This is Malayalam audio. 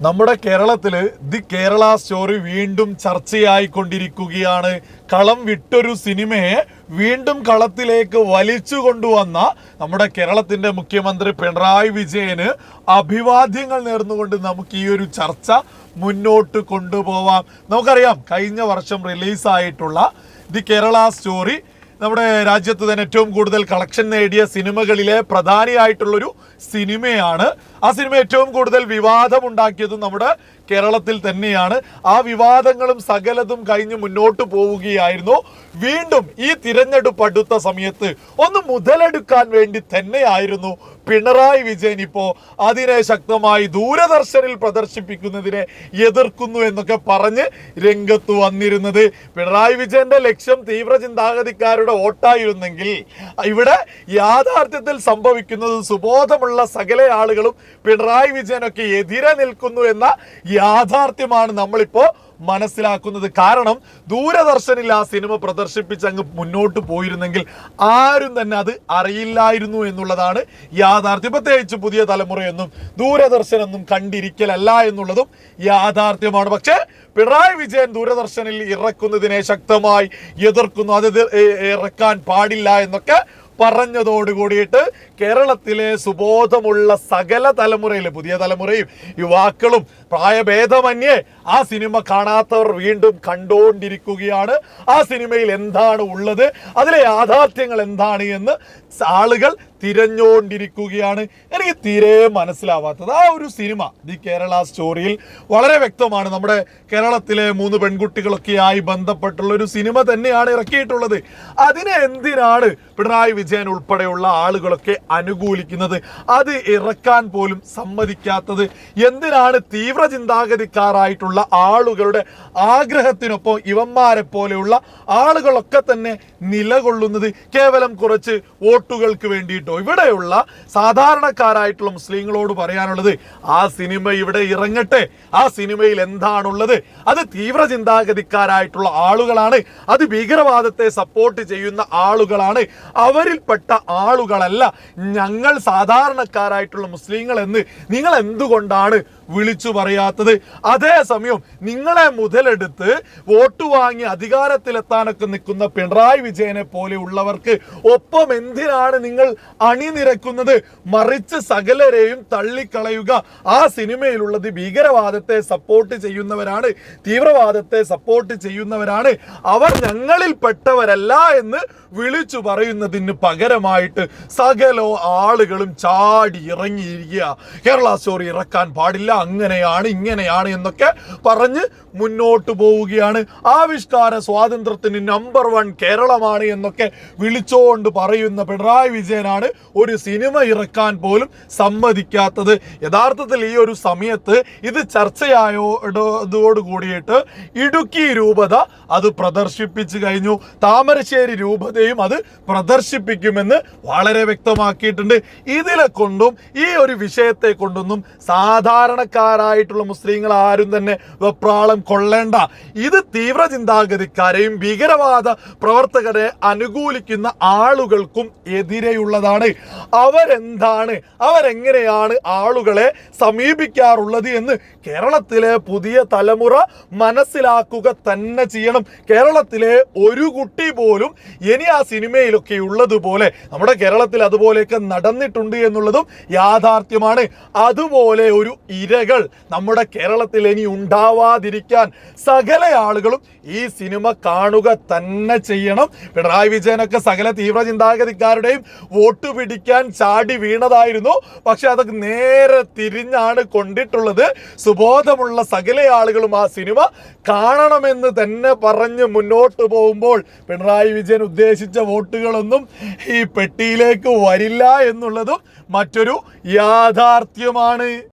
നമ്മുടെ കേരളത്തിൽ ദി കേരള സ്റ്റോറി വീണ്ടും ചർച്ചയായിക്കൊണ്ടിരിക്കുകയാണ്. കളം വിട്ടൊരു സിനിമയെ വീണ്ടും കളത്തിലേക്ക് വലിച്ചു കൊണ്ടുവന്ന നമ്മുടെ കേരളത്തിന്റെ മുഖ്യമന്ത്രി പിണറായി വിജയന് അഭിവാദ്യങ്ങൾ നേർന്നുകൊണ്ട് നമുക്ക് ഈ ഒരു ചർച്ച മുന്നോട്ട് കൊണ്ടുപോവാം. നമുക്കറിയാം കഴിഞ്ഞ വർഷം റിലീസായിട്ടുള്ള ദി കേരള സ്റ്റോറി നമ്മുടെ രാജ്യത്ത് തന്നെ ഏറ്റവും കൂടുതൽ കളക്ഷൻ നേടിയ സിനിമകളിലെ പ്രധാനിയായിട്ടുള്ളൊരു സിനിമയാണ്. ആ സിനിമ ഏറ്റവും കൂടുതൽ വിവാദമുണ്ടാക്കിയതും നമ്മുടെ കേരളത്തിൽ തന്നെയാണ്. ആ വിവാദങ്ങളും സകലതും കഴിഞ്ഞ് മുന്നോട്ട് പോവുകയായിരുന്നു. വീണ്ടും ഈ തിരഞ്ഞെടുപ്പ് അടുത്ത സമയത്ത് ഒന്ന് മുതലെടുക്കാൻ വേണ്ടി തന്നെയായിരുന്നു പിണറായി വിജയൻ ഇപ്പോൾ അതിനെ ശക്തമായി ദൂരദർശനിൽ പ്രദർശിപ്പിക്കുന്നതിനെ എതിർക്കുന്നു എന്നൊക്കെ പറഞ്ഞ് രംഗത്ത് വന്നിരുന്നത്. പിണറായി വിജയന്റെ ലക്ഷ്യം തീവ്ര ചിന്താഗതിക്കാരുടെ വോട്ടായിരുന്നെങ്കിൽ ഇവിടെ യാഥാർത്ഥ്യത്തിൽ സംഭവിക്കുന്നത് സുബോധമുള്ള സകല ആളുകളും പിണറായി വിജയനൊക്കെ എതിരെ നിൽക്കുന്നു എന്ന യാഥാർത്ഥ്യമാണ് നമ്മളിപ്പോ മനസ്സിലാക്കുന്നത്. കാരണം ദൂരദർശനിൽ ആ സിനിമ പ്രദർശിപ്പിച്ച് അങ്ങ് മുന്നോട്ട് പോയിരുന്നെങ്കിൽ ആരും തന്നെ അത് അറിയില്ലായിരുന്നു എന്നുള്ളതാണ് യാഥാർത്ഥ്യം. പ്രത്യേകിച്ച് പുതിയ തലമുറയൊന്നും ദൂരദർശനൊന്നും കണ്ടിരിക്കലല്ല എന്നുള്ളതും യാഥാർത്ഥ്യമാണ്. പക്ഷേ പിണറായി വിജയൻ ദൂരദർശനിൽ ഇറക്കുന്നതിനെ ശക്തമായി എതിർക്കുന്നു. അത് ഇറക്കാൻ പാടില്ല എന്നൊക്കെ പറഞ്ഞതോട് കൂടിയിട്ട് കേരളത്തിലെ സുബോധമുള്ള സകല തലമുറയിലെ പുതിയ തലമുറയും യുവാക്കളും പ്രായഭേദമന്യേ ആ സിനിമ കാണാത്തവർ വീണ്ടും കണ്ടുകൊണ്ടിരിക്കുകയാണ് ആ സിനിമയിൽ എന്താണ് ഉള്ളത്? അതിലെ യാഥാർത്ഥ്യങ്ങൾ എന്താണ് എന്ന് ആളുകൾ തിരഞ്ഞുകൊണ്ടിരിക്കുകയാണ് എനിക്ക് തീരെ മനസ്സിലാവാത്തത്. ആ ഒരു സിനിമ ദി കേരള സ്റ്റോറിയിൽ വളരെ വ്യക്തമാണ്. നമ്മുടെ കേരളത്തിലെ മൂന്ന് പെൺകുട്ടികളൊക്കെയായി ബന്ധപ്പെട്ടുള്ള ഒരു സിനിമ തന്നെയാണ് ഇറക്കിയിട്ടുള്ളത്. അതിനെ എന്തിനാണ് പിണറായി വിജയൻ ഉൾപ്പെടെയുള്ള ആളുകളൊക്കെ അനുകൂലിക്കുന്നത്? അത് ഇറക്കാൻ പോലും സമ്മതിക്കാത്തത് എന്തിനാണ് തീവ്ര ചിന്താഗതിക്കാരായിട്ടുള്ള ആളുകളുടെ ആഗ്രഹത്തിനൊപ്പം ഇവന്മാരെ പോലെയുള്ള ആളുകളൊക്കെ തന്നെ നിലകൊള്ളുന്നത് കേവലം കുറച്ച് വോട്ടുകൾക്ക് വേണ്ടിയിട്ടോ. ഇവിടെയുള്ള സാധാരണക്കാരായിട്ടുള്ള മുസ്ലിങ്ങളോട് പറയാനുള്ളത് ആ സിനിമ ഇവിടെ ഇറങ്ങട്ടെ. ആ സിനിമയിൽ എന്താണുള്ളത്? അത് തീവ്ര ചിന്താഗതിക്കാരായിട്ടുള്ള ആളുകളാണ്. അത് ഭീകരവാദത്തെ സപ്പോർട്ട് ചെയ്യുന്ന ആളുകളാണ്. അവരിൽപ്പെട്ട ആളുകളല്ല ഞങ്ങൾ സാധാരണക്കാരായിട്ടുള്ള മുസ്ലിങ്ങൾ എന്ന് നിങ്ങൾ എന്തുകൊണ്ടാണ് വിളിച്ചു പറയാത്തത്. അതേസമയം നിങ്ങളെ മുതലെടുത്ത് വോട്ട് വാങ്ങി അധികാരത്തിലെത്താനൊക്കെ നിൽക്കുന്ന പിണറായി വിജയനെ പോലെയുള്ളവർക്ക് ഒപ്പം എന്തിനാണ് നിങ്ങൾ അണിനിരക്കുന്നത്? മറിച്ച് സകലരെയും തള്ളിക്കളയുക. ആ സിനിമയിലുള്ളത് ഭീകരവാദത്തെ സപ്പോർട്ട് ചെയ്യുന്നവരാണ് തീവ്രവാദത്തെ സപ്പോർട്ട് ചെയ്യുന്നവരാണ്. അവർ ഞങ്ങളിൽ പെട്ടവരല്ല എന്ന് വിളിച്ചു പറയുന്നതിന് പകരമായിട്ട് സകലോ ആളുകളും ചാടി ഇറങ്ങിയിരിക്കുക. കേരള സ്റ്റോറി ഇറക്കാൻ പാടില്ല. അങ്ങനെയാണ് ഇങ്ങനെയാണ് എന്നൊക്കെ പറഞ്ഞ് മുന്നോട്ട് പോവുകയാണ്. ആവിഷ്കാര സ്വാതന്ത്ര്യത്തിന് നമ്പർ വൺ കേരളമാണ് എന്നൊക്കെ വിളിച്ചോണ്ട് പറയുന്ന പിണറായി വിജയനാണ് ഒരു സിനിമ ഇറക്കാൻ പോലും സമ്മതിക്കാത്തത്. യഥാർത്ഥത്തിൽ ഈ ഒരു സമയത്ത് ഇത് ചർച്ചയായോടോട് കൂടിയിട്ട് ഇടുക്കി രൂപത അത് പ്രദർശിപ്പിച്ചു കഴിഞ്ഞു. താമരശ്ശേരി രൂപതയും അത് പ്രദർശിപ്പിക്കുമെന്ന് വളരെ വ്യക്തമാക്കിയിട്ടുണ്ട്. ഇതിലെ കൊണ്ടും ഈ ഒരു വിഷയത്തെ കൊണ്ടൊന്നും സാധാരണക്കാരായിട്ടുള്ള മുസ്ലിങ്ങൾ ആരും തന്നെ വെപ്രാളം കൊള്ളേണ്ട. ഇത് തീവ്ര ചിന്താഗതിക്കാരെയും ഭീകരവാദ പ്രവർത്തകരെ അനുകൂലിക്കുന്ന ആളുകൾക്കും എതിരെയുള്ളതാണ്. അവരെന്താണ്? അവരെങ്ങനെയാണ് ആളുകളെ സമീപിക്കാറുള്ളത് എന്ന് കേരളത്തിലെ പുതിയ തലമുറ മനസ്സിലാക്കുക തന്നെ ചെയ്യണം. കേരളത്തിലെ ഒരു കുട്ടി പോലും ഇനി ആ സിനിമയിലൊക്കെ ഉള്ളതുപോലെ നമ്മുടെ കേരളത്തിൽ അതുപോലെയൊക്കെ നടന്നിട്ടുണ്ട് എന്നുള്ളതും യാഥാർത്ഥ്യമാണ്. അതുപോലെ ഒരു ഇരകൾ നമ്മുടെ കേരളത്തിൽ ഇനി ഉണ്ടാവാതിരിക്കാൻ സകല ആളുകളും ഈ സിനിമ കാണുക തന്നെ ചെയ്യണം. പിണറായി വിജയനൊക്കെ സകല തീവ്ര ചിന്താഗതിക്കാരുടെയും വോട്ട് പിടിക്കാൻ ചാടി വീണതായിരുന്നു. പക്ഷെ അതൊക്കെ നേരെ തിരിഞ്ഞാണ് കൊണ്ടിട്ടുള്ളത്. സുബോധമുള്ള സകല ആളുകളും ആ സിനിമ കാണണമെന്ന് തന്നെ പറഞ്ഞ് മുന്നോട്ട് പോകുമ്പോൾ പിണറായി വിജയൻ ഉദ്ദേശിച്ച വോട്ടുകളൊന്നും ഈ പെട്ടിയിലേക്ക് വരില്ല എന്നുള്ളതും മറ്റൊരു യാഥാർത്ഥ്യമാണ്.